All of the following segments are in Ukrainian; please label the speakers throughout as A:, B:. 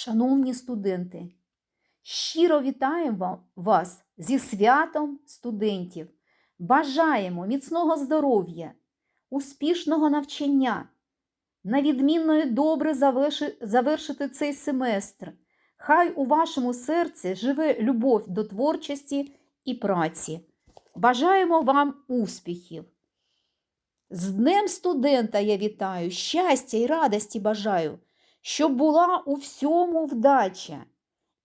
A: Шановні студенти, щиро вітаємо вас зі святом студентів. Бажаємо міцного здоров'я, успішного навчання, на відмінно і добре завершити цей семестр. Хай у вашому серці живе любов до творчості і праці. Бажаємо вам успіхів. З Днем студента я вітаю, щастя і радості бажаю, щоб була у всьому вдача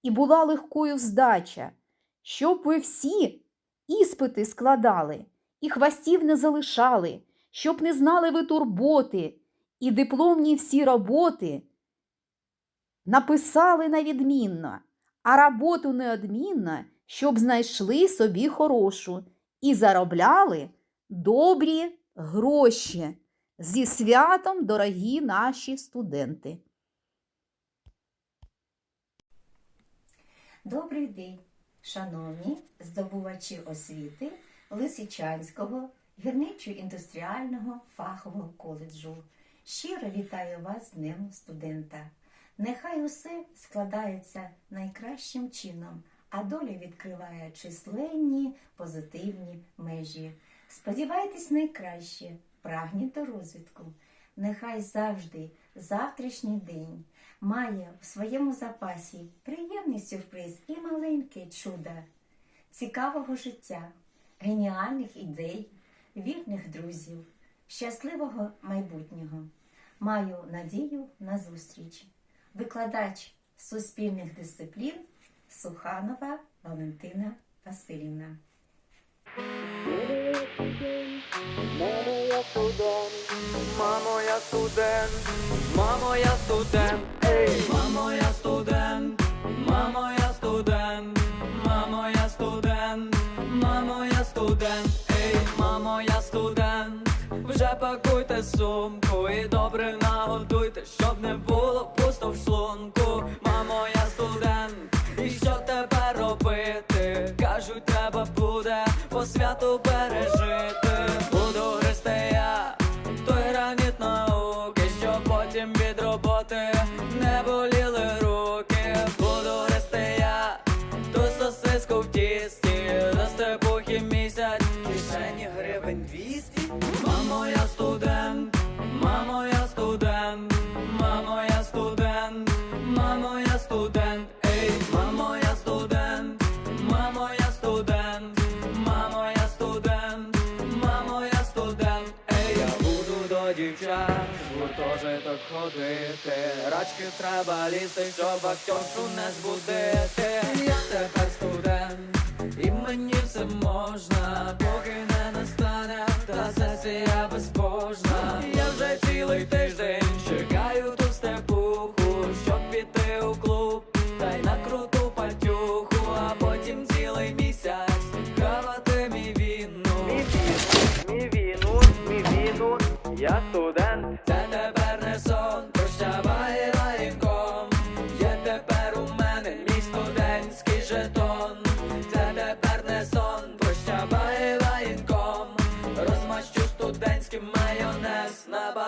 A: і була легкою здача, щоб ви всі іспити складали і хвастів не залишали, щоб не знали ви турботи і дипломні всі роботи написали на відмінно, а роботу неодмінно, щоб знайшли собі хорошу і заробляли добрі гроші. Зі святом, дорогі наші студенти!
B: Добрий день, шановні здобувачі освіти Лисичанського гірничо-індустріального фахового коледжу. Щиро вітаю вас з Днем студента. Нехай усе складається найкращим чином, а доля відкриває численні позитивні межі. Сподівайтесь найкраще, прагніть до розвитку. Нехай завжди завтрашній день має у своєму запасі приємний сюрприз і маленьке чудо цікавого життя, геніальних ідей, вірних друзів, щасливого майбутнього. Маю надію на зустріч. Викладач суспільних дисциплін Суханова Валентина Васильівна.
C: Мамо, я студент, мамо, я студент, ей, мамо, я студент, мамо, я студент, мамо, я студент, мамо, я студент, ей, мамо, я студент, вже пакуйте сумку і добре нагодуйте, щоб не було пусто в шлунку. Мамо, я студент, і що тепер робити? Кажуть, треба буде по святу пережити. Буду гристи я не боліли руки. Буду гристи я. Ту сосиску в тісті, до степухи місяць, кишені гривень двісті. Мамо, я студент, мамо, я студент, мамо, я студент, мамо, я студент, ей, мамо, я студент, мамо, я студент, мамо, я студент, мамо, я студент, ей, я буду до дівчат, теж так ходити. Рачки треба лізти, щоб актершу не збудити. Я тепер студент, і мені все можна, поки не настане, та сесія безбожна. Я вже цілий тиждень чекаю ту степуху, щоб піти у клуб.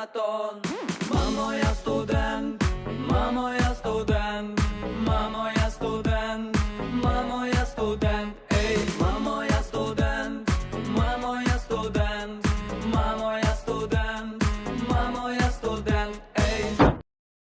C: Maratón.